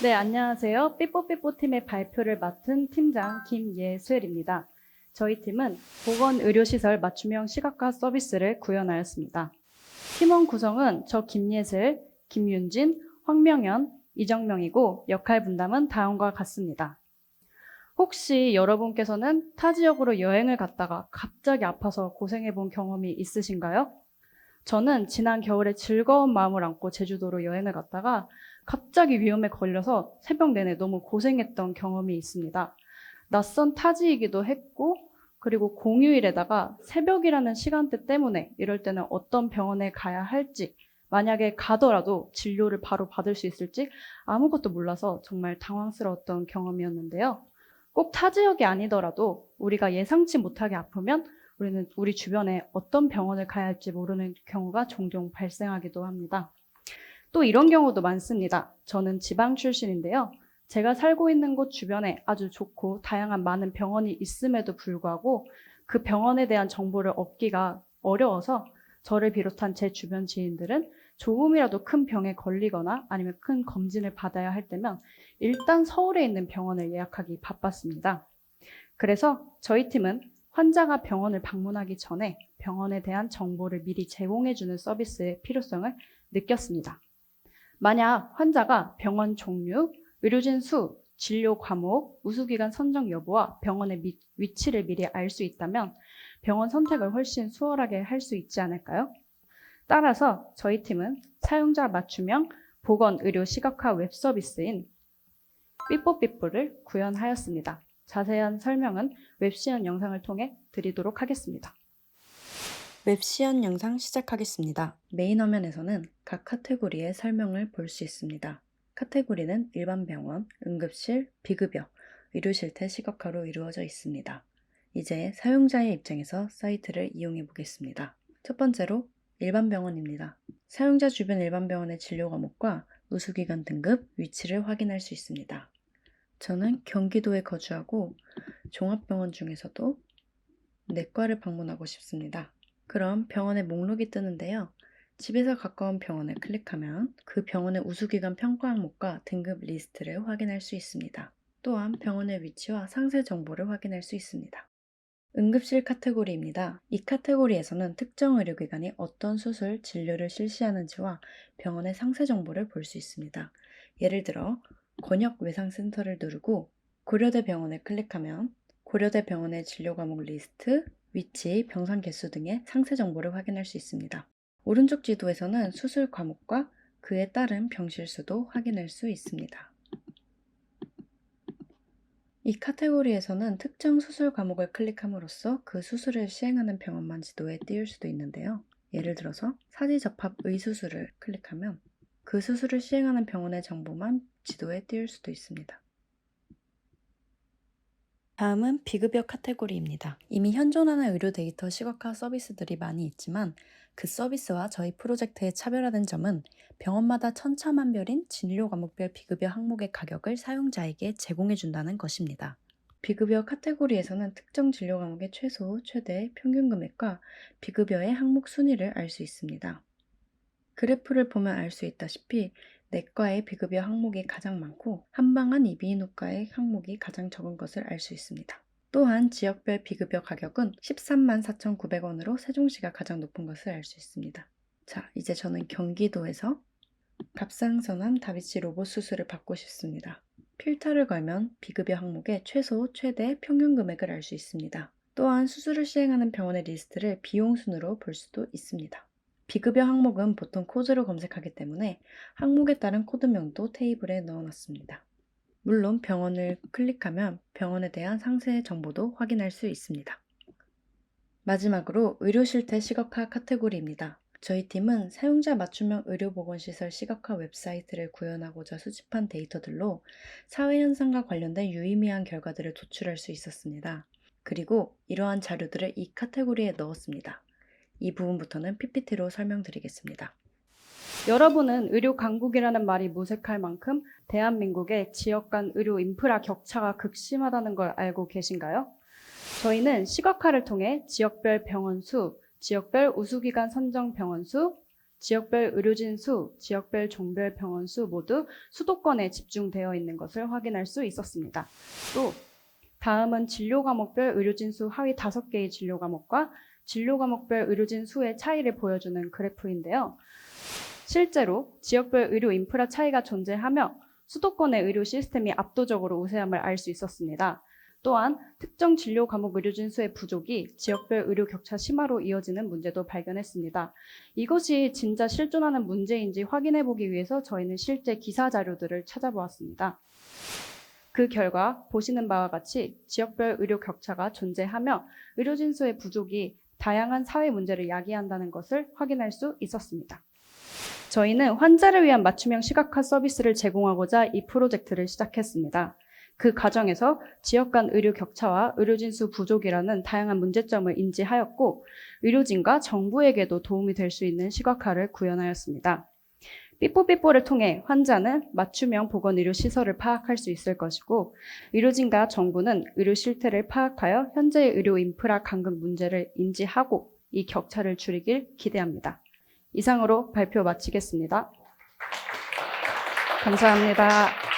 네, 안녕하세요. 삐뽀삐뽀 팀의 발표를 맡은 팀장 김예슬입니다. 저희 팀은 보건의료시설 맞춤형 시각화 서비스를 구현하였습니다. 팀원 구성은 저 김예슬, 김윤진, 황명현, 이정명이고 역할 분담은 다음과 같습니다. 혹시 여러분께서는 타 지역으로 여행을 갔다가 갑자기 아파서 고생해 본 경험이 있으신가요? 저는 지난 겨울에 즐거운 마음을 안고 제주도로 여행을 갔다가 갑자기 위험에 걸려서 새벽 내내 너무 고생했던 경험이 있습니다. 낯선 타지이기도 했고, 그리고 공휴일에다가 새벽이라는 시간대 때문에 이럴 때는 어떤 병원에 가야 할지, 만약에 가더라도 진료를 바로 받을 수 있을지 아무것도 몰라서 정말 당황스러웠던 경험이었는데요. 꼭 타지역이 아니더라도 우리가 예상치 못하게 아프면 우리는 우리 주변에 어떤 병원을 가야 할지 모르는 경우가 종종 발생하기도 합니다. 또 이런 경우도 많습니다. 저는 지방 출신인데요. 제가 살고 있는 곳 주변에 아주 좋고 다양한 많은 병원이 있음에도 불구하고 그 병원에 대한 정보를 얻기가 어려워서 저를 비롯한 제 주변 지인들은 조금이라도 큰 병에 걸리거나 아니면 큰 검진을 받아야 할 때면 일단 서울에 있는 병원을 예약하기 바빴습니다. 그래서 저희 팀은 환자가 병원을 방문하기 전에 병원에 대한 정보를 미리 제공해주는 서비스의 필요성을 느꼈습니다. 만약 환자가 병원 종류, 의료진 수, 진료 과목, 우수기관 선정 여부와 병원의 미- 위치를 미리 알 수 있다면 병원 선택을 훨씬 수월하게 할 수 있지 않을까요? 따라서 저희 팀은 사용자 맞춤형 보건 의료 시각화 웹 서비스인 삐뽀삐뽀를 구현하였습니다. 자세한 설명은 웹시연 영상을 통해 드리도록 하겠습니다. 웹시연 영상 시작하겠습니다. 메인 화면에서는 각 카테고리의 설명을 볼 수 있습니다. 카테고리는 일반 병원, 응급실, 비급여, 의료실태 시각화로 이루어져 있습니다. 이제 사용자의 입장에서 사이트를 이용해 보겠습니다. 첫 번째로 일반 병원입니다. 사용자 주변 일반 병원의 진료 과목과 우수기관 등급, 위치를 확인할 수 있습니다. 저는 경기도에 거주하고 종합병원 중에서도 내과를 방문하고 싶습니다. 그럼 병원의 목록이 뜨는데요. 집에서 가까운 병원을 클릭하면 그 병원의 우수기관 평가 항목과 등급 리스트를 확인할 수 있습니다. 또한 병원의 위치와 상세 정보를 확인할 수 있습니다. 응급실 카테고리입니다. 이 카테고리에서는 특정 의료기관이 어떤 수술, 진료를 실시하는지와 병원의 상세 정보를 볼 수 있습니다. 예를 들어 권역 외상 센터를 누르고 고려대 병원을 클릭하면 고려대 병원의 진료 과목 리스트, 위치, 병상 개수 등의 상세 정보를 확인할 수 있습니다. 오른쪽 지도에서는 수술 과목과 그에 따른 병실 수도 확인할 수 있습니다. 이 카테고리에서는 특정 수술 과목을 클릭함으로써 그 수술을 시행하는 병원만 지도에 띄울 수도 있는데요. 예를 들어서 사지접합 의수술을 클릭하면 그 수술을 시행하는 병원의 정보만 지도에 띄울 수도 있습니다. 다음은 비급여 카테고리입니다. 이미 현존하는 의료 데이터 시각화 서비스들이 많이 있지만 그 서비스와 저희 프로젝트의 차별화된 점은 병원마다 천차만별인 진료 과목별 비급여 항목의 가격을 사용자에게 제공해준다는 것입니다. 비급여 카테고리에서는 특정 진료 과목의 최소, 최대, 평균 금액과 비급여의 항목 순위를 알 수 있습니다. 그래프를 보면 알 수 있다시피 내과의 비급여 항목이 가장 많고 한방한 이비인후과의 항목이 가장 적은 것을 알 수 있습니다. 또한 지역별 비급여 가격은 13만 4,900원으로 세종시가 가장 높은 것을 알 수 있습니다. 자, 이제 저는 경기도에서 갑상선암 다비치 로봇 수술을 받고 싶습니다. 필터를 걸면 비급여 항목의 최소, 최대, 평균 금액을 알 수 있습니다. 또한 수술을 시행하는 병원의 리스트를 비용 순으로 볼 수도 있습니다. 비급여 항목은 보통 코드로 검색하기 때문에 항목에 따른 코드명도 테이블에 넣어놨습니다. 물론 병원을 클릭하면 병원에 대한 상세 정보도 확인할 수 있습니다. 마지막으로 의료실태 시각화 카테고리입니다. 저희 팀은 사용자 맞춤형 의료보건시설 시각화 웹사이트를 구현하고자 수집한 데이터들로 사회현상과 관련된 유의미한 결과들을 도출할 수 있었습니다. 그리고 이러한 자료들을 이 카테고리에 넣었습니다. 이 부분부터는 PPT로 설명드리겠습니다. 여러분은 의료 강국이라는 말이 무색할 만큼 대한민국의 지역 간 의료 인프라 격차가 극심하다는 걸 알고 계신가요? 저희는 시각화를 통해 지역별 병원 수, 지역별 우수기관 선정 병원 수, 지역별 의료진 수, 지역별 종별 병원 수 모두 수도권에 집중되어 있는 것을 확인할 수 있었습니다. 또 다음은 진료 과목별 의료진 수 하위 5개의 진료 과목과 진료 과목별 의료진 수의 차이를 보여주는 그래프인데요. 실제로 지역별 의료 인프라 차이가 존재하며 수도권의 의료 시스템이 압도적으로 우세함을 알 수 있었습니다. 또한 특정 진료 과목 의료진 수의 부족이 지역별 의료 격차 심화로 이어지는 문제도 발견했습니다. 이것이 진짜 실존하는 문제인지 확인해 보기 위해서 저희는 실제 기사 자료들을 찾아보았습니다. 그 결과 보시는 바와 같이 지역별 의료 격차가 존재하며 의료진 수의 부족이 다양한 사회 문제를 야기한다는 것을 확인할 수 있었습니다. 저희는 환자를 위한 맞춤형 시각화 서비스를 제공하고자 이 프로젝트를 시작했습니다. 그 과정에서 지역 간 의료 격차와 의료진 수 부족이라는 다양한 문제점을 인지하였고 의료진과 정부에게도 도움이 될 수 있는 시각화를 구현하였습니다. 삐뽀삐뽀를 통해 환자는 맞춤형 보건의료 시설을 파악할 수 있을 것이고 의료진과 정부는 의료 실태를 파악하여 현재의 의료 인프라 강급 문제를 인지하고 이 격차를 줄이길 기대합니다. 이상으로 발표 마치겠습니다. 감사합니다.